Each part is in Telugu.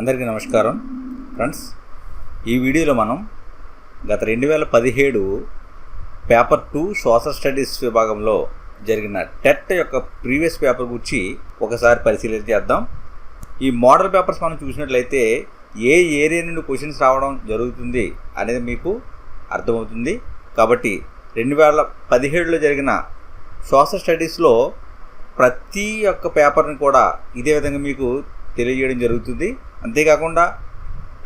అందరికీ నమస్కారం. ఫ్రెండ్స్ ఈ వీడియోలో మనం గత రెండు వేల పదిహేడు పేపర్ టూ సోషల్ స్టడీస్ విభాగంలో జరిగిన టెట్ యొక్క ప్రీవియస్ పేపర్ గురించి ఒకసారి పరిశీలన చేద్దాం. ఈ మోడల్ పేపర్స్ మనం చూసినట్లయితే ఏ ఏరియా నుండి క్వశ్చన్స్ రావడం జరుగుతుంది అనేది మీకు అర్థమవుతుంది. కాబట్టి రెండు వేల పదిహేడులో జరిగిన సోషల్ స్టడీస్లో ప్రతి ఒక్క పేపర్ని కూడా ఇదే విధంగా మీకు తెలియజేయడం జరుగుతుంది. అంతేకాకుండా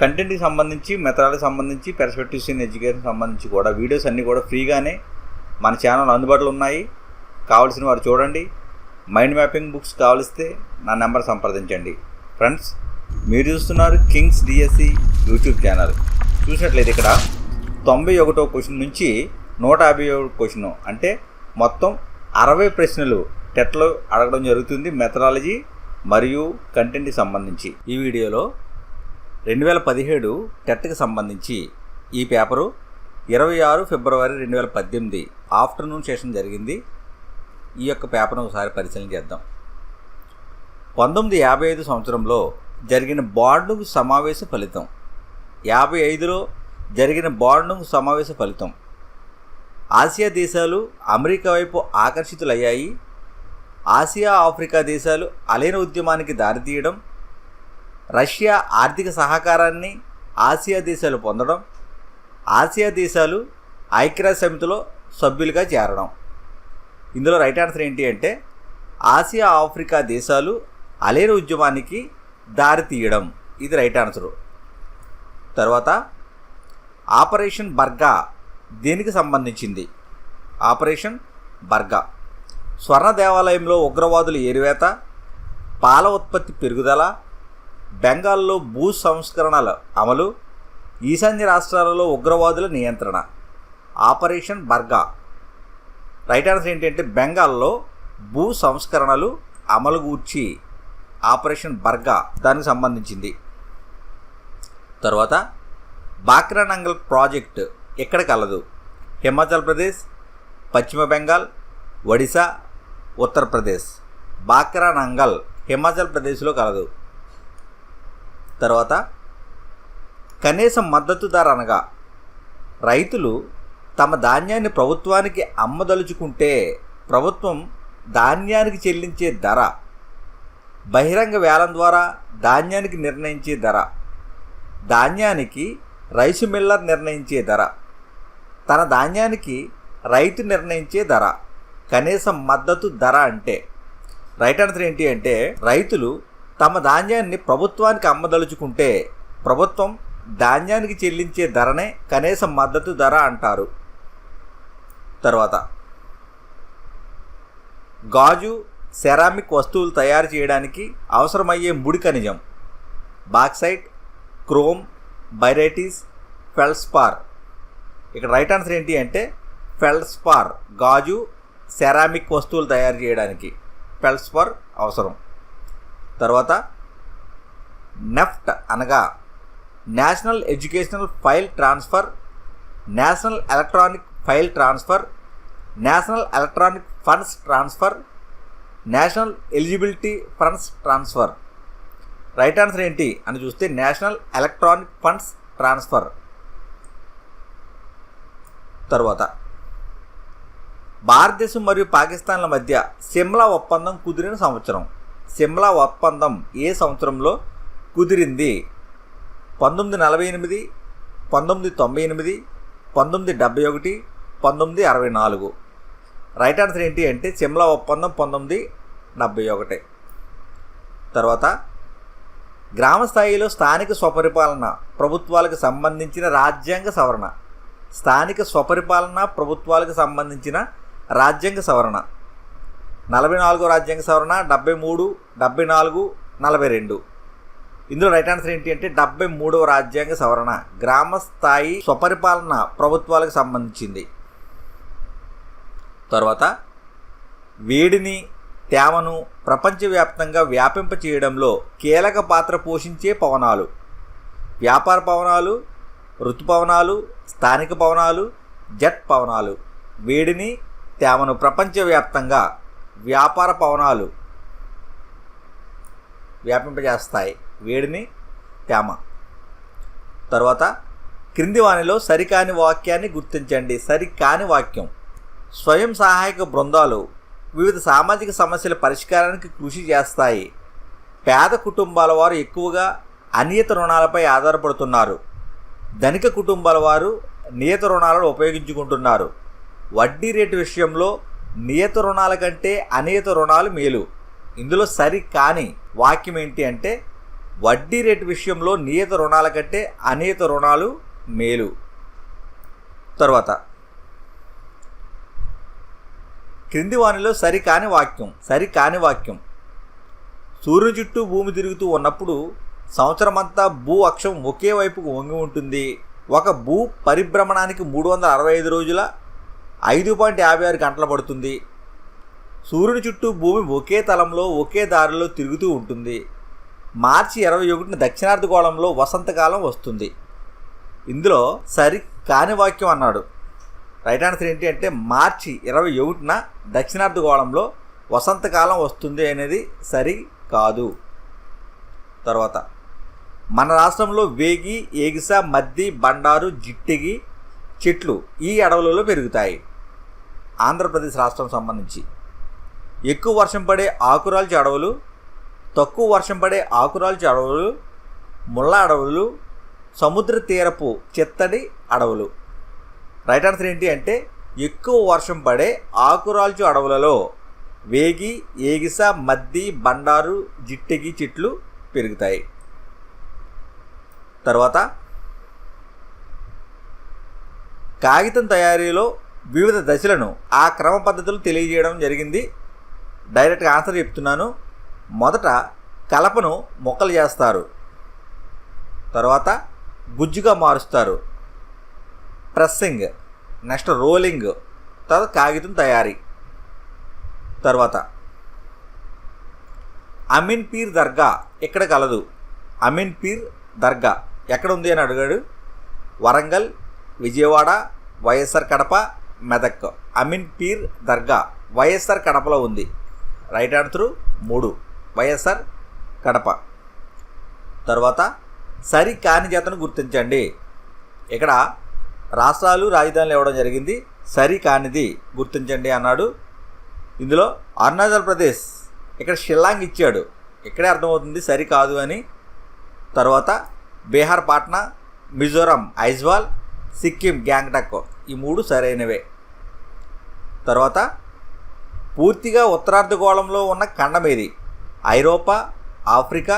కంటెంట్కి సంబంధించి మెథడాలకు సంబంధించి పెర్స్పెక్టివ్స్ ఇన్ ఎడ్యుకేషన్ సంబంధించి కూడా వీడియోస్ అన్నీ కూడా ఫ్రీగానే మన ఛానల్ అందుబాటులో ఉన్నాయి. కావాల్సిన వారు చూడండి. మైండ్ మ్యాపింగ్ బుక్స్ కావలిస్తే నా నెంబర్ సంప్రదించండి. ఫ్రెండ్స్ మీరు చూస్తున్నారు కింగ్స్ డిఎస్సి యూట్యూబ్ ఛానల్ చూసినట్లయితే ఇక్కడ తొంభై ఒకటో క్వశ్చన్ నుంచి నూట యాభై ఒకటి క్వశ్చన్ అంటే మొత్తం అరవై ప్రశ్నలు టెట్లో అడగడం జరుగుతుంది. మెథడాలజీ మరియు కంటెంట్కి సంబంధించి. ఈ వీడియోలో రెండు వేల పదిహేడు టెట్కి సంబంధించి ఈ పేపరు ఇరవై ఆరు ఫిబ్రవరి రెండు వేల పద్దెనిమిది ఆఫ్టర్నూన్ సెషన్ జరిగింది. ఈ యొక్క పేపర్ను ఒకసారి పరిశీలన చేద్దాం. పంతొమ్మిది యాభై ఐదు సంవత్సరంలో జరిగిన బార్డు సమావేశ ఫలితం. యాభై ఐదులో జరిగిన బార్డు సమావేశ ఫలితం. ఆసియా దేశాలు అమెరికా వైపు ఆకర్షితులయ్యాయి. ఆసియా ఆఫ్రికా దేశాలు అలైన ఉద్యమానికి దారితీయడం రష్యా ఆర్థిక సహకారాన్ని ఆసియా దేశాలు పొందడం ఆసియా దేశాలు ఐక్యరాజ్య సమితిలో సభ్యులుగా చేరడం. ఇందులో రైట్ ఆన్సర్ ఏంటి అంటే ఆసియా ఆఫ్రికా దేశాలు అలైన ఉద్యమానికి దారితీయడం. ఇది రైట్ ఆన్సరు. తర్వాత ఆపరేషన్ బర్గా దేనికి సంబంధించింది? ఆపరేషన్ బర్గా. స్వర్ణ దేవాలయంలో ఉగ్రవాదుల ఏరివేత పాల ఉత్పత్తి పెరుగుదల బెంగాల్లో భూ సంస్కరణల అమలు ఈశాన్య రాష్ట్రాలలో ఉగ్రవాదుల నియంత్రణ ఆపరేషన్ బర్గా. రైట్ ఆన్సర్ ఏంటంటే బెంగాల్లో భూ సంస్కరణలు అమలు గూర్చి ఆపరేషన్ బర్గా దానికి సంబంధించింది. తర్వాత బాక్రానంగల్ ప్రాజెక్ట్ ఎక్కడ కలదు హిమాచల్ ప్రదేశ్ పశ్చిమ బెంగాల్ ఒడిశా ఉత్తరప్రదేశ్. బాక్రా నంగల్ హిమాచల్ ప్రదేశ్లో కలదు. తర్వాత కనీస మద్దతు ధర అనగా రైతులు తమ ధాన్యాన్ని ప్రభుత్వానికి అమ్మదలుచుకుంటే ప్రభుత్వం ధాన్యానికి చెల్లించే ధర బహిరంగ వేలం ద్వారా ధాన్యానికి నిర్ణయించే ధర ధాన్యానికి రైసు మిల్లర్ నిర్ణయించే ధర తన ధాన్యానికి రైతు నిర్ణయించే ధర. కనీస మద్దతు ధర అంటే రైట్ ఆన్సర్ ఏంటి అంటే రైతులు తమ ధాన్యాన్ని ప్రభుత్వానికి అమ్మదలుచుకుంటే ప్రభుత్వం ధాన్యానికి చెల్లించే ధరనే కనీస మద్దతు ధర అంటారు. తర్వాత గాజు సెరామిక్ వస్తువులు తయారు చేయడానికి అవసరమయ్యే ముడి ఖనిజం బాక్సైట్ క్రోమ్ బైరైటీస్ ఫెల్స్పార్. ఇక్కడ రైట్ ఆన్సర్ ఏంటి అంటే ఫెల్స్పార్ గాజు సెరామిక్ వస్తువులు తయారు చేయడానికి పెల్స్పర్ అవసరం. తర్వాత నెఫ్ట్ అనగా national educational file transfer national electronic file transfer national electronic funds transfer national eligibility funds transfer. Right answer ఏంటి అని చూస్తే నేషనల్ ఎలక్ట్రానిక్ ఫండ్స్ ట్రాన్స్ఫర్. తర్వాత భారతదేశం మరియు పాకిస్తాన్ల మధ్య సిమ్లా ఒప్పందం కుదిరిన సంవత్సరం. సిమ్లా ఒప్పందం ఏ సంవత్సరంలో కుదిరింది? పంతొమ్మిది నలభై ఎనిమిది పంతొమ్మిది తొంభై ఎనిమిది పంతొమ్మిది డెబ్బై ఒకటి పంతొమ్మిది అరవై నాలుగు. రైట్ ఆన్సర్ ఏంటి అంటే సిమ్లా ఒప్పందం పంతొమ్మిది డెబ్బై ఒకటి. తర్వాత గ్రామ స్థాయిలో స్థానిక స్వపరిపాలన ప్రభుత్వాలకు సంబంధించిన రాజ్యాంగ సవరణ. స్థానిక స్వపరిపాలన ప్రభుత్వాలకు సంబంధించిన రాజ్యాంగ సవరణ. నలభై నాలుగో రాజ్యాంగ సవరణ డెబ్బై మూడు డెబ్బై నాలుగు నలభై రెండు. ఇందులో రైట్ ఆన్సర్ ఏంటి అంటే డెబ్బై మూడవ రాజ్యాంగ సవరణ. గ్రామ స్థాయి స్వపరిపాలన ప్రభుత్వాలకు సంబంధించింది. తర్వాత వేడిని తేమను ప్రపంచవ్యాప్తంగా వ్యాపింప చేయడంలో కీలక పాత్ర పోషించే పవనాలు. వ్యాపార పవనాలు ఋతుపవనాలు స్థానిక పవనాలు జెట్ పవనాలు. వేడిని తేమను ప్రపంచవ్యాప్తంగా వ్యాపార పవనాలు వ్యాపింపజేస్తాయి. వేడిని తేమ. తర్వాత క్రింది వానిలో సరికాని వాక్యాన్ని గుర్తించండి. సరికాని వాక్యం. స్వయం సహాయక బృందాలు వివిధ సామాజిక సమస్యల పరిష్కారానికి కృషి చేస్తాయి. పేద కుటుంబాల వారు ఎక్కువగా అనియత రుణాలపై ఆధారపడుతున్నారు. ధనిక కుటుంబాల వారు నియత రుణాలను ఉపయోగించుకుంటున్నారు. వడ్డీ రేటు విషయంలో నియత రుణాల కంటే అనియత రుణాలు మేలు. ఇందులో సరి కాని వాక్యం ఏంటి అంటే వడ్డీ రేటు విషయంలో నియత రుణాల కంటే అనియత రుణాలు మేలు. తర్వాత క్రింది వానిలో సరికాని వాక్యం సరికాని వాక్యం. సూర్యుని చుట్టూ భూమి తిరుగుతూ ఉన్నప్పుడు సంవత్సరమంతా భూ అక్షం ఒకే వైపుకు వంగి ఉంటుంది. ఒక భూ పరిభ్రమణానికి మూడు వందల అరవై ఐదు రోజుల ఐదు పాయింట్ యాభై ఆరు గంటలు పడుతుంది. సూర్యుని చుట్టూ భూమి ఒకే తలంలో ఒకే దారిలో తిరుగుతూ ఉంటుంది. మార్చి ఇరవై ఒకటిన దక్షిణార్ధగోళంలో వసంతకాలం వస్తుంది. ఇందులో సరి కాని వాక్యం అన్నాడు. రైట్ ఆన్సర్ ఏంటి అంటే మార్చి ఇరవై ఒకటిన దక్షిణార్ధగోళంలో వసంతకాలం వస్తుంది అనేది సరి కాదు. తర్వాత మన రాష్ట్రంలో వేగి ఏగిస మద్ది బండారు జిట్టిగి చెట్లు ఈ అడవులలో పెరుగుతాయి. ఆంధ్రప్రదేశ్ రాష్ట్రం సంబంధించి ఎక్కువ వర్షం పడే ఆకురాల్చి అడవులు తక్కువ వర్షం పడే ఆకురాల్చి అడవులు ముళ్ళ అడవులు సముద్ర తీరపు చిత్తడి అడవులు. రైట్ ఆన్సర్ ఏంటి అంటే ఎక్కువ వర్షం పడే ఆకురాల్చు అడవులలో వేగి ఏగిస మద్ది బండారు జిట్టెగి చెట్లు పెరుగుతాయి. తర్వాత కాగితం తయారీలో వివిధ దశలను ఆ క్రమ పద్ధతులు తెలియజేయడం జరిగింది. డైరెక్ట్గా ఆన్సర్ చెప్తున్నాను. మొదట కలపను మొక్కలు చేస్తారు. తర్వాత గుజ్జుగా మారుస్తారు. ప్రెస్సింగ్ నెక్స్ట్ రోలింగ్ తర్వాత కాగితం తయారీ. తర్వాత అమీన్ పీర్ దర్గా ఎక్కడ కలదు? అమీన్ పీర్ దర్గా ఎక్కడ ఉంది అని అడిగాడు? వరంగల్ విజయవాడ వైఎస్ఆర్ కడప మెదక్. అమీన్ పీర్ దర్గా. వైఎస్ఆర్ కడపలో ఉంది. రైట్ ఆన్సర్ మూడు. వైఎస్ఆర్ కడప. తర్వాత సరి కాని జతను గుర్తించండి. ఇక్కడ రాష్ట్రాలు రాజధానులు ఇవ్వడం జరిగింది. సరి కానిది గుర్తించండి అన్నాడు. ఇందులో అరుణాచల్ ప్రదేశ్ ఇక్కడ షిల్లాంగ్ ఇచ్చాడు. ఇక్కడే అర్థమవుతుంది సరి కాదు అని. తర్వాత బీహార్ పాట్నా మిజోరాం ఐజ్వాల్ సిక్కిం గ్యాంగ్టక్ ఈ మూడు సరైనవే. తర్వాత పూర్తిగా ఉత్తరార్ధగోళంలో ఉన్న ఖండం ఇది ఐరోపా ఆఫ్రికా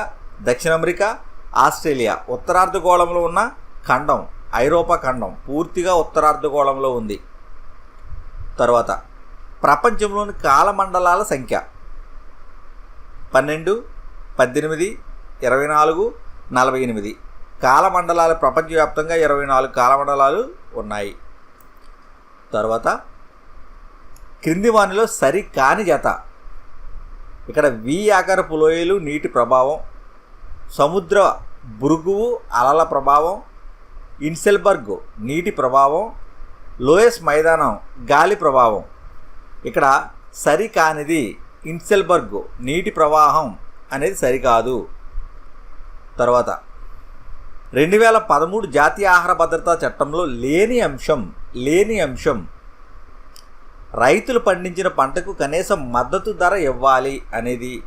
దక్షిణ అమెరికా ఆస్ట్రేలియా ఉత్తరార్ధగోళంలో ఉన్న ఖండం ఐరోపా ఖండం పూర్తిగా ఉత్తరార్ధగోళంలో ఉంది. తర్వాత ప్రపంచంలోని కాలమండలాల సంఖ్య. పన్నెండు పద్దెనిమిది ఇరవై నాలుగు నలభై ఎనిమిది. కాలమండలాలు ప్రపంచవ్యాప్తంగా ఇరవై నాలుగు కాలమండలాలు ఉన్నాయి. తర్వాత క్రింది వానిలో సరి కాని జత. ఇక్కడ వి ఆకారపు లోయలు నీటి ప్రభావం సముద్ర బురుగువు అలల ప్రభావం ఇన్సెల్బర్గ్ నీటి ప్రభావం లోయస్ మైదానం గాలి ప్రభావం. ఇక్కడ సరి కానిది ఇన్సెల్బర్గ్ నీటి ప్రవాహం అనేది సరికాదు. తర్వాత రెండు వేల పదమూడు జాతీయ ఆహార భద్రతా చట్టంలో లేని అంశం లేని అంశం. రైతులు పండించిన పంటకు కనీసం మద్దతు ధర ఇవ్వాలి అనేది.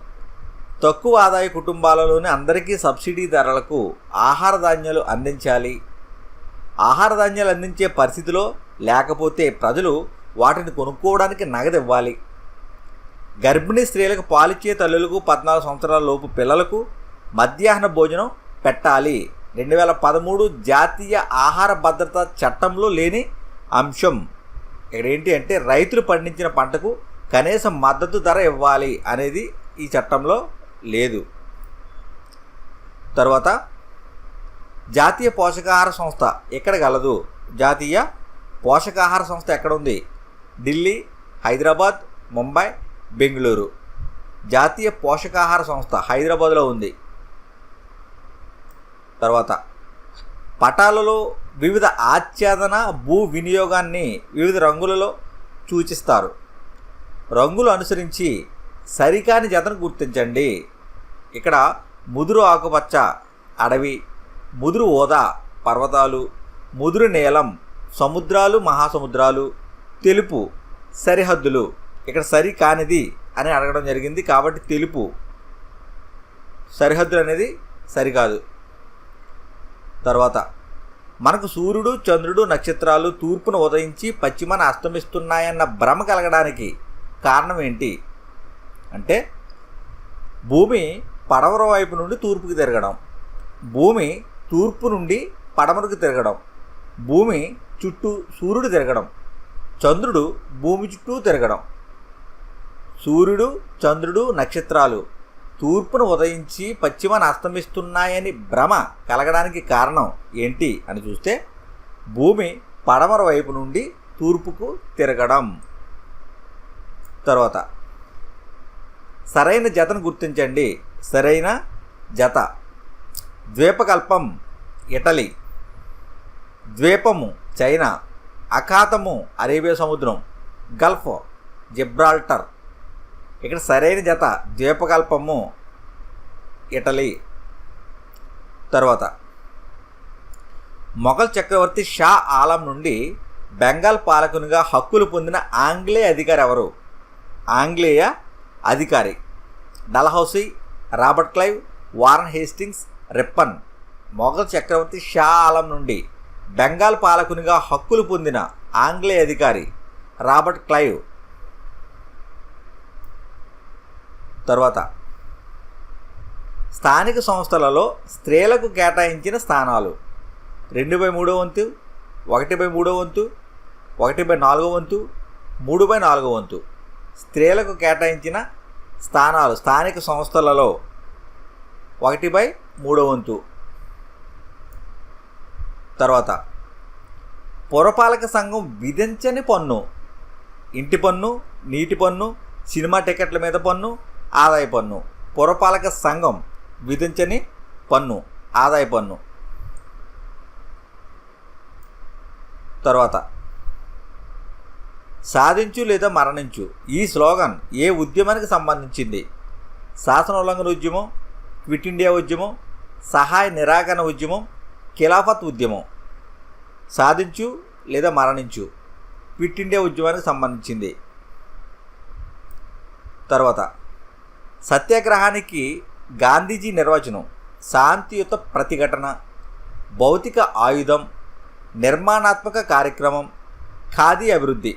తక్కువ ఆదాయ కుటుంబాలలోని అందరికీ సబ్సిడీ ధరలకు ఆహార ధాన్యాలు అందించాలి. ఆహార ధాన్యాలు అందించే పరిస్థితిలో లేకపోతే ప్రజలు వాటిని కొనుక్కోవడానికి నగదు ఇవ్వాలి. గర్భిణీ స్త్రీలకు పాలిచ్చే తల్లులకు పద్నాలుగు సంవత్సరాల లోపు పిల్లలకు మధ్యాహ్న భోజనం పెట్టాలి. రెండు వేల పదమూడు జాతీయ ఆహార భద్రత చట్టంలో లేని అంశం. ఇక్కడ ఏంటి అంటే రైతులు పండించిన పంటకు కనీస మద్దతు ధర ఇవ్వాలి అనేది ఈ చట్టంలో లేదు. తర్వాత జాతీయ పోషకాహార సంస్థ ఎక్కడ గలదు జాతీయ పోషకాహార సంస్థ ఎక్కడ ఉంది? ఢిల్లీ హైదరాబాద్ ముంబై బెంగళూరు. జాతీయ పోషకాహార సంస్థ హైదరాబాద్లో ఉంది. తర్వాత పటాలలో వివిధ ఆచ్ఛాదన భూ వినియోగాన్ని వివిధ రంగులలో సూచిస్తారు. రంగులు అనుసరించి సరికాని జతను గుర్తించండి. ఇక్కడ ముదురు ఆకుపచ్చ అడవి ముదురు ఓదా పర్వతాలు ముదురు నీలం సముద్రాలు మహాసముద్రాలు తెలుపు సరిహద్దులు. ఇక్కడ సరి కానిది అని అడగడం జరిగింది కాబట్టి తెలుపు. సరిహద్దులు అనేది సరికాదు. తర్వాత మనకు సూర్యుడు చంద్రుడు నక్షత్రాలు తూర్పున ఉదయించి పశ్చిమన అస్తమిస్తున్నాయన్న భ్రమ కలగడానికి కారణం ఏంటి? అంటే భూమి పడమర వైపు నుండి తూర్పుకి తిరగడం. భూమి తూర్పు నుండి పడమరకు తిరగడం. భూమి చుట్టూ సూర్యుడు తిరగడం. చంద్రుడు భూమి చుట్టూ తిరగడం. సూర్యుడు చంద్రుడు నక్షత్రాలు తూర్పును ఉదయించి పశ్చిమను అస్తమిస్తున్నాయని భ్రమ కలగడానికి కారణం ఏంటి అని చూస్తే భూమి పడమర వైపు నుండి తూర్పుకు తిరగడం. తర్వాత సరైన జతను గుర్తించండి. సరైన జత. ద్వీపకల్పం ఇటలీ. ద్వీపము చైనా. అఖాతము అరేబియా సముద్రం. Gulf Gibraltar. ఇక్కడ సరైన జత ద్వీపకల్పము ఇటలీ తర్వాత. మొఘల్ చక్రవర్తి షా ఆలం నుండి బెంగాల్ పాలకునిగా హక్కులు పొందిన ఆంగ్లేయ అధికారి ఎవరు? ఆంగ్లేయ అధికారి. Dalhousie Robert Clive Warren Hastings Ripon. Mughal చక్రవర్తి షా ఆలం నుండి బెంగాల్ పాలకునిగా హక్కులు పొందిన ఆంగ్లేయ అధికారి రాబర్ట్ క్లైవ్. తర్వాత స్థానిక సంస్థలలో స్త్రీలకు కేటాయించిన స్థానాలు రెండు బై మూడో వంతు ఒకటి బై మూడో వంతు ఒకటి బై నాలుగో వంతు మూడు బై నాలుగో వంతు స్త్రీలకు కేటాయించిన స్థానాలు స్థానిక సంస్థలలో ఒకటి బై మూడో వంతు. తర్వాత పురపాలక సంఘం విధించని పన్ను ఇంటి పన్ను నీటి పన్ను సినిమా టికెట్ల మీద పన్ను ఆదాయ పన్ను. పురపాలక సంఘం విధించని పన్ను ఆదాయ పన్ను. తర్వాత సాధించు లేదా మరణించు. ఈ స్లోగన్ ఏ ఉద్యమానికి సంబంధించింది? శాసన ఉల్లంఘన ఉద్యమం క్విట్ ఇండియా ఉద్యమం సహాయ నిరాకరణ ఉద్యమం ఖిలాఫత్ ఉద్యమం. సాధించు లేదా మరణించు. క్విట్ ఇండియా ఉద్యమానికి సంబంధించింది. తర్వాత సత్యాగ్రహానికి గాంధీజీ నిర్వచనం శాంతియుత ప్రతిఘటన భౌతిక ఆయుధం నిర్మాణాత్మక కార్యక్రమం ఖాదీ అభివృద్ధి.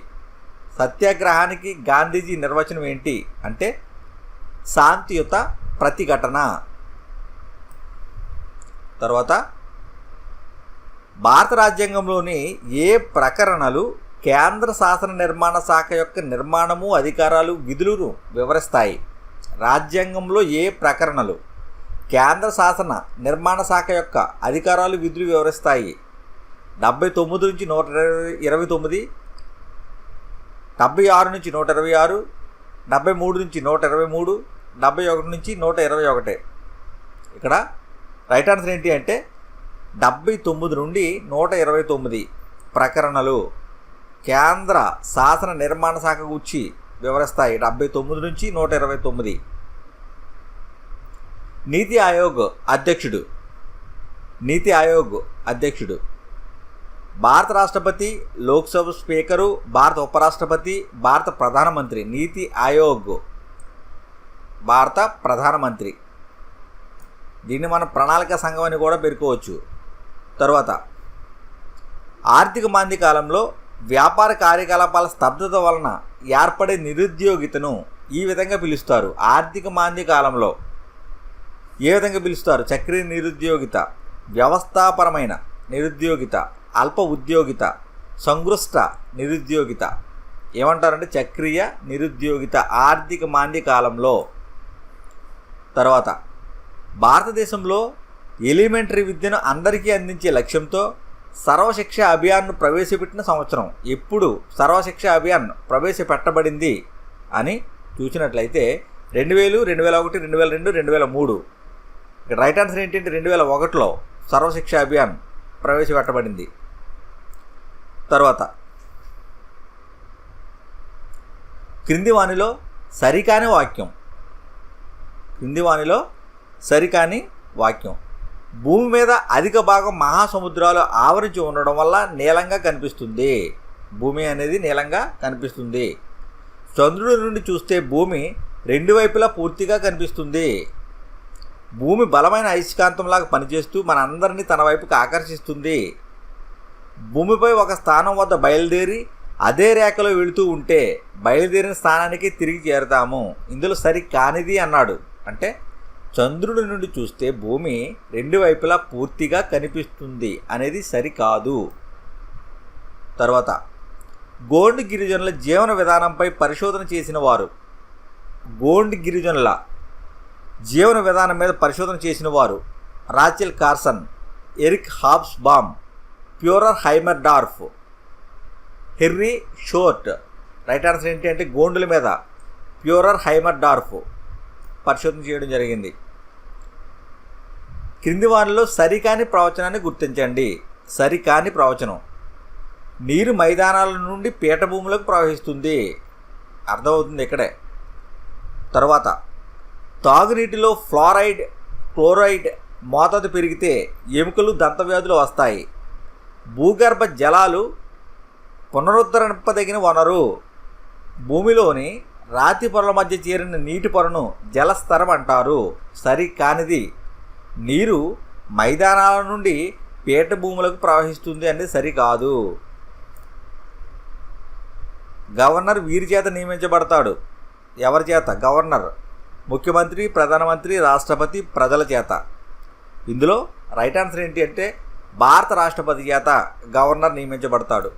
సత్యాగ్రహానికి గాంధీజీ నిర్వచనం ఏంటి అంటే శాంతియుత ప్రతిఘటన. తర్వాత భారత రాజ్యాంగంలోని ఏ ప్రకరణలు కేంద్ర శాసన నిర్మాణ శాఖ యొక్క నిర్మాణము అధికారాలు విధులను వివరిస్తాయి? రాజ్యాంగంలో ఏ ప్రకరణలు? కేంద్ర శాసన నిర్మాణ శాఖ యొక్క అధికారాలు విధులు వివరిస్తాయి. డెబ్బై తొమ్మిది నుంచి నూట ఇరవై ఇరవై తొమ్మిది డెబ్బై ఆరు నుంచి నూట ఇరవై ఆరు డెబ్బై మూడు నుంచి నూట ఇరవై మూడు డెబ్బై ఒకటి నుంచి నూట ఇరవై ఒకటి. ఇక్కడ రైట్ ఆన్సర్ ఏంటి అంటే డెబ్బై తొమ్మిది నుండి నూట ఇరవై తొమ్మిది ప్రకరణలు. కేంద్ర శాసన నిర్మాణ శాఖ గుచ్చి వివరిస్తాయి. డెబ్బై తొమ్మిది నుంచి నూట ఇరవై తొమ్మిది. నీతి ఆయోగ్ అధ్యక్షుడు. నీతి ఆయోగ్ అధ్యక్షుడు. భారత రాష్ట్రపతి లోక్సభ స్పీకరు భారత ఉపరాష్ట్రపతి భారత ప్రధానమంత్రి. నీతి ఆయోగ్. భారత ప్రధానమంత్రి. దీన్ని మనం ప్రణాళిక సంఘం అని కూడా పేర్కోవచ్చు. తర్వాత ఆర్థిక మాంద్య కాలంలో వ్యాపార కార్యకలాపాల స్తబ్దత వలన ఏర్పడే నిరుద్యోగితను ఈ విధంగా పిలుస్తారు. ఆర్థిక మాంద్య కాలంలో ఏ విధంగా పిలుస్తారు? చక్రీయ నిరుద్యోగిత వ్యవస్థాపరమైన నిరుద్యోగిత అల్ప ఉద్యోగిత సంగృష్ట నిరుద్యోగిత. ఏమంటారంటే చక్రీయ నిరుద్యోగిత ఆర్థిక మాంద్య కాలంలో తర్వాత భారతదేశంలో ఎలిమెంటరీ విద్యను అందరికీ అందించే లక్ష్యంతో సర్వశిక్ష అభియాన్ను ప్రవేశపెట్టిన సంవత్సరం. ఎప్పుడు సర్వశిక్ష అభియాన్ ప్రవేశపెట్టబడింది అని చూసినట్లయితే రెండు వేలు రెండు వేల ఒకటి రెండు వేల రెండు రెండు వేల మూడు. ఇక్కడ రైట్ ఆన్సర్ ఏంటంటే రెండు వేల ఒకటిలో సర్వశిక్ష అభియాన్ ప్రవేశపెట్టబడింది. తర్వాత క్రింది వాణిలో సరికాని వాక్యం. క్రింది వాణిలో సరికాని వాక్యం. భూమి మీద అధిక భాగం మహాసముద్రాలు ఆవరించి ఉండడం వల్ల నీలంగా కనిపిస్తుంది. భూమి అనేది నీలంగా కనిపిస్తుంది. చంద్రుడి నుండి చూస్తే భూమి రెండు వైపులా పూర్తిగా కనిపిస్తుంది. భూమి బలమైన అయస్కాంతంలాగా పనిచేస్తూ మనందరినీ తన వైపుకి ఆకర్షిస్తుంది. భూమిపై ఒక స్థానం వద్ద బయలుదేరి అదే రేఖలో వెళుతూ ఉంటే బయలుదేరిన స్థానానికి తిరిగి చేరుతాము. ఇందులో సరి కానిది అన్నాడు. అంటే చంద్రుడి నుండి చూస్తే భూమి రెండు వైపులా పూర్తిగా కనిపిస్తుంది అనేది సరికాదు. తర్వాత గోండ్ గిరిజనుల జీవన విధానంపై పరిశోధన చేసిన వారు. గోండ్ గిరిజనుల జీవన విధానం మీద పరిశోధన చేసిన వారు Rachel Carson Eric Hobsbawm Furer Haimendorf Harry Short. Right answer ఏంటి అంటే గోండుల మీద ప్యూరర్ హైమర్ డార్ఫ్ పరిశోధన చేయడం జరిగింది. క్రింది వారిలో సరికాని ప్రవచనాన్ని గుర్తించండి. సరికాని ప్రవచనం. నీరు మైదానాల నుండి పీఠభూములకు ప్రవహిస్తుంది. అర్థమవుతుంది ఇక్కడే. తర్వాత తాగునీటిలో ఫ్లోరైడ్ క్లోరైడ్ మోతాదు పెరిగితే ఎముకలు దంతవ్యాధులు వస్తాయి. భూగర్భ జలాలు పునరుద్ధరింపదగిన వనరు. భూమిలోని రాతి పొరల మధ్య చేరిన నీటి పొరను జలస్తరం అంటారు. సరి కానిది నీరు మైదానాల నుండి పీట భూములకు ప్రవహిస్తుంది అనేది సరికాదు. గవర్నర్ వీరి చేత నియమించబడతాడు. ఎవరి చేత? గవర్నర్. ముఖ్యమంత్రి ప్రధానమంత్రి రాష్ట్రపతి ప్రజల చేత. ఇందులో రైట్ ఆన్సర్ ఏంటి అంటే భారత రాష్ట్రపతి చేత గవర్నర్ నియమించబడతాడు.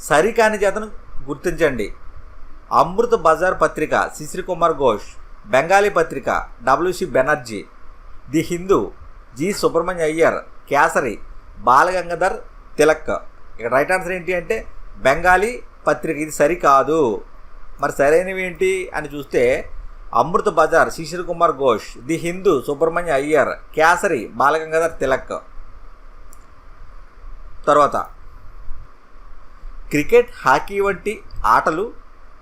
సరికాని చేతను గుర్తించండి. అమృత బజార్ పత్రిక శిశిర్ కుమార్ ఘోష్. బెంగాలీ పత్రిక WC Banerjee the Hindu G Subramania Iyer Kesari Balagangadhar Tilak. ఇక్కడ రైట్ ఆన్సర్ ఏంటి అంటే బెంగాలీ పత్రిక. ఇది సరికాదు. మరి సరైనవి ఏంటి అని చూస్తే అమృత బజార్ శిశిర్ కుమార్ ఘోష్ ది హిందూ సుబ్రహ్మణ్య అయ్యర్ కేసరి బాలగంగాధర్ తిలక్. తర్వాత క్రికెట్ హాకీ వంటి ఆటలు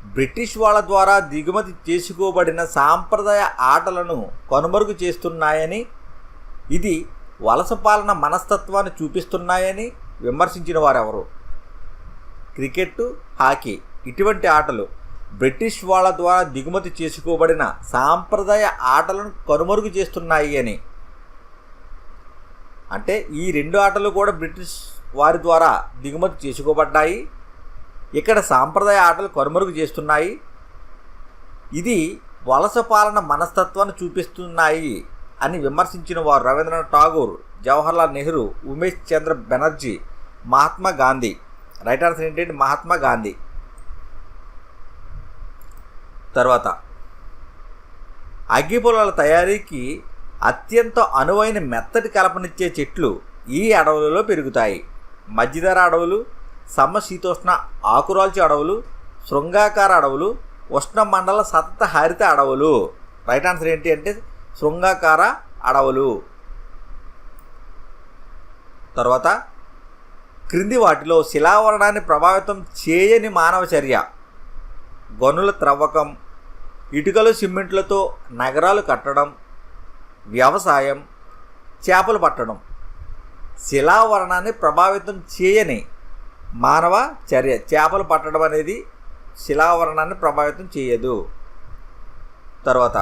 బ్రిటిష్ వాళ్ళ ద్వారా దిగుమతి చేసుకోబడిన సాంప్రదాయ ఆటలను కనుమరుగు చేస్తున్నాయని ఇది వలస పాలన మనస్తత్వాన్ని చూపిస్తున్నాయని విమర్శించిన వారెవరు? క్రికెట్ హాకీ ఇటువంటి ఆటలు బ్రిటిష్ వాళ్ళ ద్వారా దిగుమతి చేసుకోబడిన సాంప్రదాయ ఆటలను కనుమరుగు చేస్తున్నాయి అని. అంటే ఈ రెండు ఆటలు కూడా బ్రిటిష్ వారి ద్వారా దిగుమతి చేసుకోబడ్డాయి. ఇక్కడ సాంప్రదాయ ఆటలు కనుమరుగు చేస్తున్నాయి. ఇది వలస పాలన మనస్తత్వాన్ని చూపిస్తున్నాయి అని విమర్శించిన వారు రవీంద్రనాథ్ ఠాగూర్ జవహర్లాల్ నెహ్రూ ఉమేష్ చంద్ర బెనర్జీ మహాత్మా గాంధీ. రైట్ ఆన్సర్ ఏంటంటే మహాత్మా గాంధీ. తర్వాత అగ్గిపుల్లల తయారీకి అత్యంత అనువైన మెత్తటి కలపనిచ్చే చెట్లు ఈ అడవులలో పెరుగుతాయి. మధ్యధర అడవులు సమశీతోష్ణ ఆకురాల్చి అడవులు శృంగాకార అడవులు ఉష్ణమండల సతత హరిత అడవులు. రైట్ ఆన్సర్ ఏంటి అంటే శృంగాకార అడవులు. తర్వాత క్రింది వాటిలో శిలావరణాన్ని ప్రభావితం చేయని మానవ చర్య. గనుల త్రవ్వకం ఇటుకలు సిమెంట్లతో నగరాలు కట్టడం వ్యవసాయం చేపలు పట్టడం. శిలావరణాన్ని ప్రభావితం చేయని మానవ చర్య చేపలు పట్టడం అనేది శిలావరణాన్ని ప్రభావితం చేయదు. తర్వాత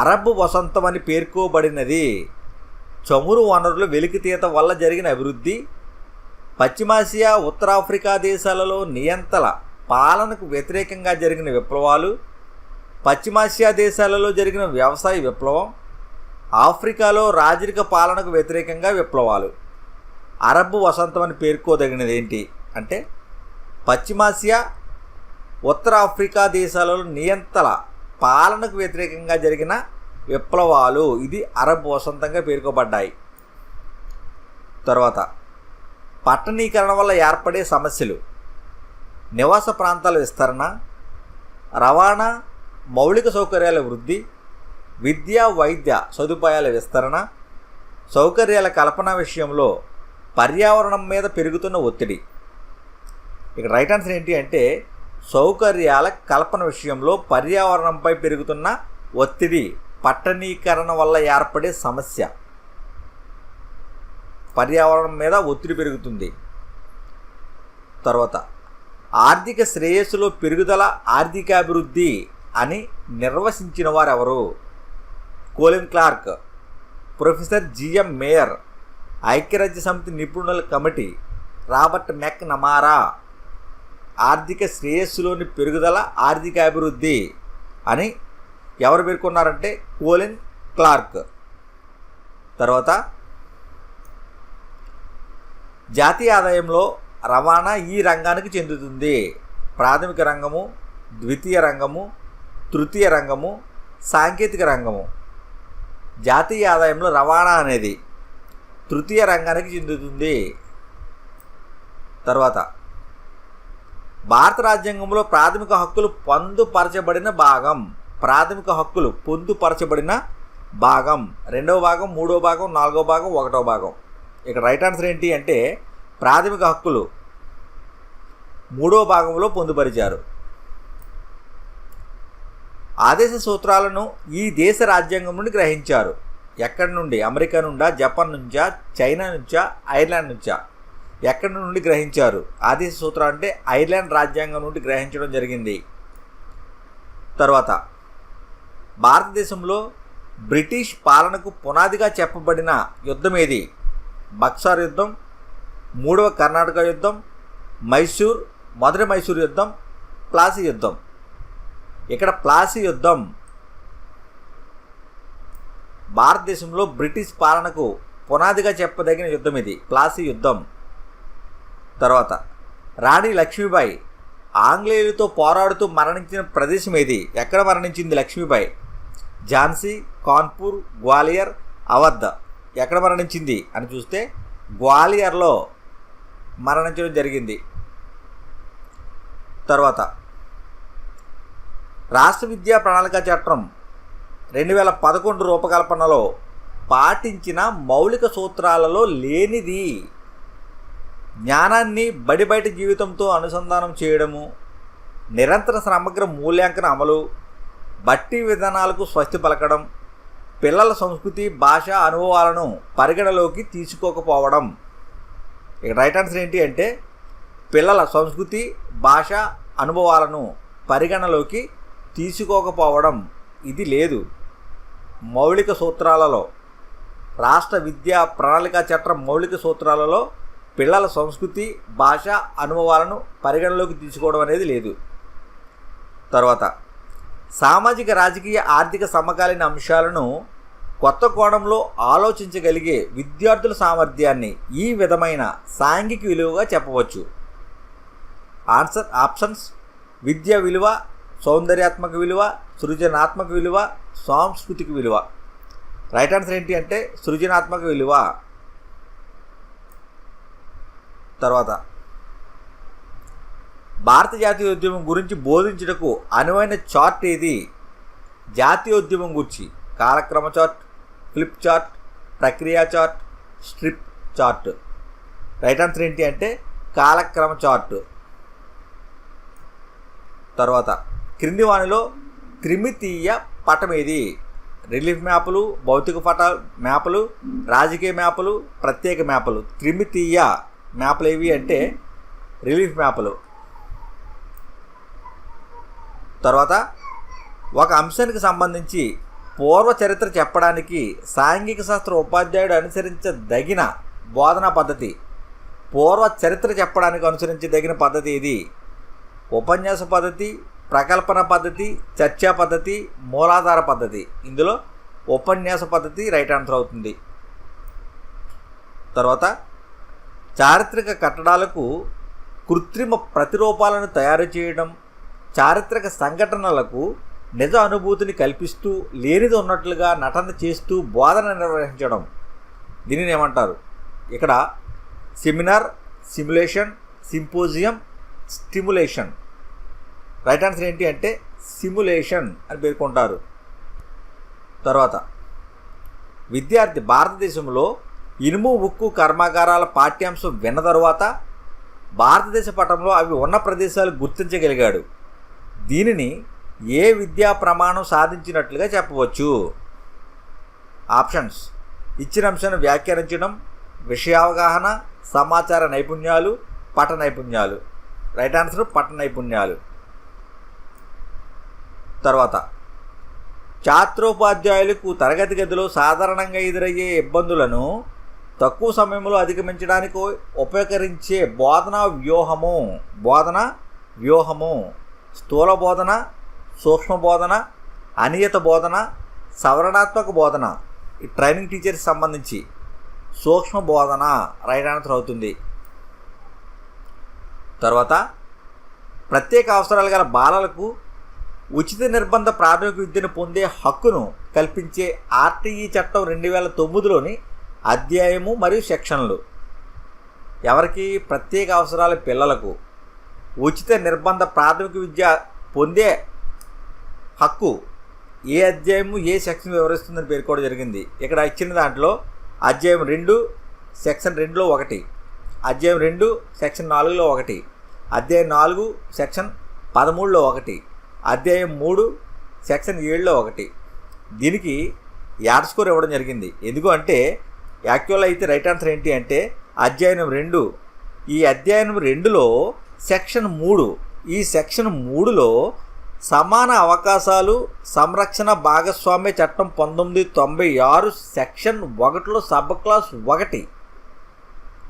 అరబ్ వసంతం అని పేర్కోబడినది చమురు వనరుల వెలికితీత వల్ల జరిగిన అభివృద్ధి పశ్చిమాసియా ఉత్తరాఫ్రికా దేశాలలో నియంతల పాలనకు వ్యతిరేకంగా జరిగిన విప్లవాలు పశ్చిమాసియా దేశాలలో జరిగిన వ్యవసాయ విప్లవం ఆఫ్రికాలో రాజరిక పాలనకు వ్యతిరేకంగా విప్లవాలు. అరబ్ వసంతం అని పేర్కోదగినది ఏంటి? అంటే పశ్చిమాసియా ఉత్తర ఆఫ్రికా దేశాలలో నియంతల పాలనకు వ్యతిరేకంగా జరిగిన విప్లవాలు ఇది అరబ్ వసంతంగా పేర్కొబడ్డాయి. తర్వాత పట్టణీకరణ వల్ల ఏర్పడే సమస్యలు. నివాస ప్రాంతాల విస్తరణ రవాణా మౌలిక సౌకర్యాల వృద్ధి విద్యా వైద్య సదుపాయాల విస్తరణ సౌకర్యాల కల్పన విషయంలో పర్యావరణం మీద పెరుగుతున్న ఒత్తిడి. ఇక రైట్ ఆన్సర్ ఏంటి అంటే సౌకర్యాల కల్పన విషయంలో పర్యావరణంపై పెరుగుతున్న ఒత్తిడి పట్టణీకరణ వల్ల ఏర్పడే సమస్య. పర్యావరణం మీద ఒత్తిడి పెరుగుతుంది. తర్వాత ఆర్థిక శ్రేయస్సులో పెరుగుదల ఆర్థికాభివృద్ధి అని నిర్వచించిన వారెవరు? Colin Clark professor GM Meier. ఐక్యరాజ్య సమితి నిపుణుల కమిటీ రాబర్ట్ మెక్ నమారా ఆర్థిక శ్రేయస్సులోని పెరుగుదల ఆర్థిక అభివృద్ధి అని ఎవరు పేర్కొన్నారంటే కోలిన్ క్లార్క్. తర్వాత జాతీయ ఆదాయంలో రవాణా ఈ రంగానికి చెందుతుంది. ప్రాథమిక రంగము ద్వితీయ రంగము తృతీయ రంగము సాంకేతిక రంగము. జాతీయ ఆదాయంలో రవాణా అనేది తృతీయ రంగానికి చెందుతుంది. తర్వాత భారత రాజ్యాంగంలో ప్రాథమిక హక్కులు పొందుపరచబడిన భాగం ప్రాథమిక హక్కులు పొందుపరచబడిన భాగం. రెండవ భాగం మూడవ భాగం నాలుగవ భాగం ఒకటో భాగం. ఇక్కడ రైట్ ఆన్సర్ ఏంటి అంటే ప్రాథమిక హక్కులు మూడవ భాగంలో పొందుపరిచారు. ఆదేశ సూత్రాలను ఈ దేశ రాజ్యాంగం నుండి గ్రహించారు. ఎక్కడి నుండి? అమెరికా నుండా? జపాన్ నుంచా? చైనా నుంచా? ఐర్లాండ్ నుంచా? ఎక్కడి నుండి గ్రహించారు? ఆదేశ సూత్రం అంటే ఐర్లాండ్ రాజ్యాంగం నుండి గ్రహించడం జరిగింది. తర్వాత భారతదేశంలో బ్రిటిష్ పాలనకు పునాదిగా చెప్పబడిన యుద్ధం ఏది? బక్సార్ యుద్ధం మూడవ కర్ణాటక యుద్ధం మైసూర్ మొదటి మైసూర్ యుద్ధం ప్లాసీ యుద్ధం. ఇక్కడ ప్లాసీ యుద్ధం భారతదేశంలో బ్రిటిష్ పాలనకు పునాదిగా చెప్పదగిన యుద్ధం ఇది ప్లాసీ యుద్ధం. తర్వాత రాణి లక్ష్మీబాయి ఆంగ్లేయులతో పోరాడుతూ మరణించిన ప్రదేశం ఏది? ఎక్కడ మరణించింది లక్ష్మీబాయి? ఝాన్సీ కాన్పూర్ గ్వాలియర్ అవధ్ ఎక్కడ మరణించింది? అని చూస్తే గ్వాలియర్లో మరణించడం జరిగింది. తర్వాత రాష్ట్ర విద్యా ప్రణాళిక చట్టం రెండు వేల పదకొండు రూపకల్పనలో పాటించిన మౌలిక సూత్రాలలో లేనిది జ్ఞానాన్ని బడి బయట జీవితంతో అనుసంధానం చేయడము నిరంతర సమగ్ర మూల్యాంకన అమలు బట్టి విధానాలకు స్వస్తి పలకడం పిల్లల సంస్కృతి భాష అనుభవాలను పరిగణలోకి తీసుకోకపోవడం. ఇక రైట్ ఆన్సర్ ఏంటి అంటే పిల్లల సంస్కృతి భాష అనుభవాలను పరిగణలోకి తీసుకోకపోవడం. ఇది లేదు. మౌలిక సూత్రాలలో రాష్ట్ర విద్యా ప్రణాళిక చట్టం మౌలిక సూత్రాలలో పిల్లల సంస్కృతి భాష అనుభవాలను పరిగణలోకి తీసుకోవడం అనేది లేదు. తర్వాత సామాజిక రాజకీయ ఆర్థిక సమకాలీన అంశాలను కొత్త కోణంలో ఆలోచించగలిగే విద్యార్థుల సామర్థ్యాన్ని ఈ విధమైన సాంఘిక విలువగా చెప్పవచ్చు. ఆన్సర్ ఆప్షన్స్ విద్య విలువ సౌందర్యాత్మక విలువ సృజనాత్మక విలువ సాంస్కృతిక విలువ. రైట్ ఆన్సర్ ఏంటి అంటే సృజనాత్మక విలువ. తర్వాత భారత జాతీయోద్యమం గురించి బోధించుటకు అనువైన చార్ట్ ఏది? జాతీయోద్యమం గురించి కాలక్రమ చార్ట్ ఫ్లిప్ చార్ట్ ప్రక్రియ chart strip chart. Right answer ఏంటి అంటే కాలక్రమ చార్ట్. తర్వాత క్రింది వానిలో త్రిమితీయ పటం ఇది రిలీఫ్ మ్యాపులు భౌతిక పట మ్యాపులు రాజకీయ మ్యాపులు ప్రత్యేక మ్యాపులు. త్రిమితీయ మ్యాపులు ఏవి అంటే రిలీఫ్ మ్యాపులు. తర్వాత ఒక అంశానికి సంబంధించి పూర్వ చరిత్ర చెప్పడానికి సాంఘిక శాస్త్ర ఉపాధ్యాయుడు అనుసరించదగిన బోధనా పద్ధతి. పూర్వ చరిత్ర చెప్పడానికి అనుసరించదగిన పద్ధతి ఇది ఉపన్యాస పద్ధతి ప్రకల్పన పద్ధతి చర్చా పద్ధతి మూలాధార పద్ధతి. ఇందులో ఉపన్యాస పద్ధతి రైట్ ఆన్సర్ అవుతుంది. తర్వాత చారిత్రక కట్టడాలకు కృత్రిమ ప్రతిరూపాలను తయారు చేయడం చారిత్రక సంఘటనలకు నిజ అనుభూతిని కల్పిస్తూ లేనిది ఉన్నట్లుగా నటన చేస్తూ బోధన నిర్వహించడం. దీనిని ఏమంటారు? ఇక్కడ seminar simulation symposium stimulation right answer ఏంటి అంటే సిమ్యులేషన్ అని పేర్కొంటారు. తర్వాత విద్యార్థి భారతదేశంలో ఇనుము ఉక్కు కర్మాగారాల పాఠ్యాంశం విన్న తర్వాత భారతదేశ పటంలో అవి ఉన్న ప్రదేశాలు గుర్తించగలిగాడు. దీనిని ఏ విద్యా ప్రమాణం సాధించినట్లుగా చెప్పవచ్చు? ఆప్షన్స్ ఇచ్చిన అంశాన్ని వ్యాఖ్యానించడం విషయావగాహన సమాచార నైపుణ్యాలు పట నైపుణ్యాలు. రైట్ ఆన్సర్ పట నైపుణ్యాలు. తర్వాత ఛాత్రోపాధ్యాయులకు తరగతి గదిలో సాధారణంగా ఎదురయ్యే ఇబ్బందులను తక్కువ సమయంలో అధిగమించడానికి ఉపయోగించే బోధనా వ్యూహము. బోధన వ్యూహము. స్థూల బోధన సూక్ష్మ బోధన అనియత బోధన సవరణాత్మక బోధన. ఈ ట్రైనింగ్ టీచర్కి సంబంధించి సూక్ష్మ బోధన రైట్ ఆన్సర్ అవుతుంది. తర్వాత ప్రత్యేక అవసరాలు గల బాలలకు ఉచిత నిర్బంధ ప్రాథమిక విద్యను పొందే హక్కును కల్పించే ఆర్టీఈ చట్టం రెండు వేల తొమ్మిదిలోని అధ్యాయము మరియు సెక్షన్లు. ఎవరికి ప్రత్యేక అవసరాల పిల్లలకు ఉచిత నిర్బంధ ప్రాథమిక విద్య పొందే హక్కు ఏ అధ్యాయము ఏ సెక్షన్ వివరిస్తుందని పేర్కోవడం జరిగింది. ఇక్కడ ఇచ్చిన దాంట్లో అధ్యాయం రెండు సెక్షన్ రెండులో ఒకటి అధ్యాయం రెండు సెక్షన్ నాలుగులో ఒకటి అధ్యాయం నాలుగు సెక్షన్ పదమూడులో ఒకటి అధ్యాయం మూడు సెక్షన్ ఏడులో ఒకటి. దీనికి యాడ్ స్కోర్ ఇవ్వడం జరిగింది. ఎందుకు అంటే యాక్చువల్ అయితే రైట్ ఆన్సర్ ఏంటి అంటే అధ్యయనం రెండు. ఈ అధ్యయనం రెండులో సెక్షన్ మూడు. ఈ సెక్షన్ మూడులో సమాన అవకాశాలు సంరక్షణ భాగస్వామ్య చట్టం పంతొమ్మిది తొంభై ఆరు సెక్షన్ ఒకటిలో సబ్ క్లాస్ ఒకటి.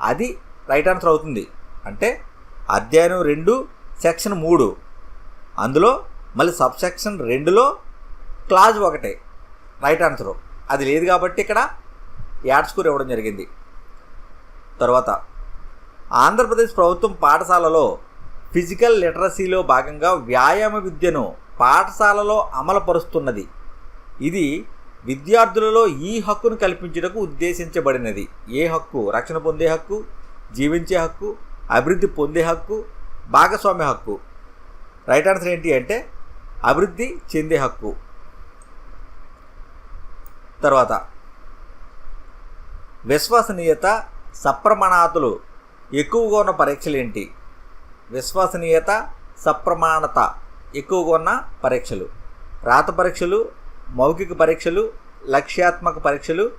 అది రైట్ ఆన్సర్ అవుతుంది. అంటే అధ్యయనం రెండు సెక్షన్ మూడు. అందులో మళ్ళీ సబ్ సెక్షన్ రెండులో క్లాజ్ ఒకటే రైట్ ఆన్సర్ అది లేదు కాబట్టి ఇక్కడ యాడ్ స్కోర్ ఇవ్వడం జరిగింది. తర్వాత ఆంధ్రప్రదేశ్ ప్రభుత్వం పాఠశాలలో ఫిజికల్ లిటరసీలో భాగంగా వ్యాయామ విద్యను పాఠశాలలో అమలుపరుస్తున్నది. ఇది విద్యార్థులలో ఈ హక్కును కల్పించుటకు ఉద్దేశించబడినది. ఏ హక్కు? రక్షణ పొందే హక్కు జీవించే హక్కు అభివృద్ధి పొందే హక్కు భాగస్వామ్య హక్కు. రైట్ ఆన్సర్ ఏంటి అంటే అభివృద్ధి చెందే హక్కు. తర్వాత విశ్వసనీయత సప్రమాణాతులు. ఎక్కువగా ఉన్న పరీక్షలు ఏంటి విశ్వసనీయత సప్రమాణత. ఎక్కువగా ఉన్న పరీక్షలు. రాత పరీక్షలు మౌఖిక పరీక్షలు లక్ష్యాత్మక పరీక్షలు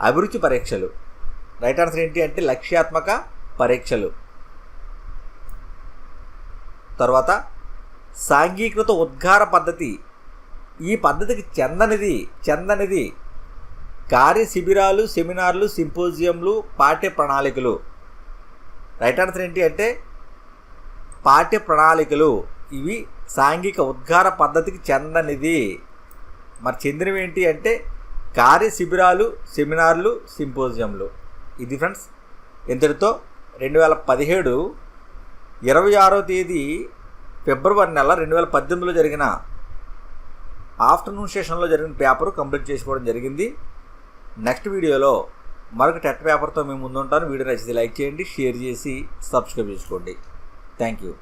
అభిరుచి పరీక్షలు. రైట్ ఆన్సర్ ఏంటి అంటే లక్ష్యాత్మక పరీక్షలు. తర్వాత సాంఘీకృత ఉద్గార పద్ధతి. ఈ పద్ధతికి చెందనిది చెందనిది. కార్య శిబిరాలు సెమినార్లు సింపోజియంలు పాఠ్య ప్రణాళికలు రైట్ ఆన్సర్ ఏంటి అంటే పాఠ్య ప్రణాళికలు ఇవి సాంఘిక ఉద్గార పద్ధతికి చెందనిది. మరి చెందినవి ఏంటి అంటే కార్య శిబిరాలు సెమినార్లు సింపోజియంలు. ఇది ఫ్రెండ్స్ ఇంతటితో రెండు వేల పదిహేడు ఇరవై ఆరో తేదీ ఫిబ్రవరి నెల రెండు వేల పద్దెనిమిదిలో జరిగిన ఆఫ్టర్నూన్ సెషన్లో జరిగిన పేపర్ కంప్లీట్ చేసుకోవడం జరిగింది. నెక్స్ట్ వీడియోలో మరొక టెట్ పేపర్తో మేము ముందుంటాను. వీడియో నచ్చితే లైక్ చేయండి షేర్ చేసి సబ్స్క్రైబ్ చేసుకోండి. Thank you.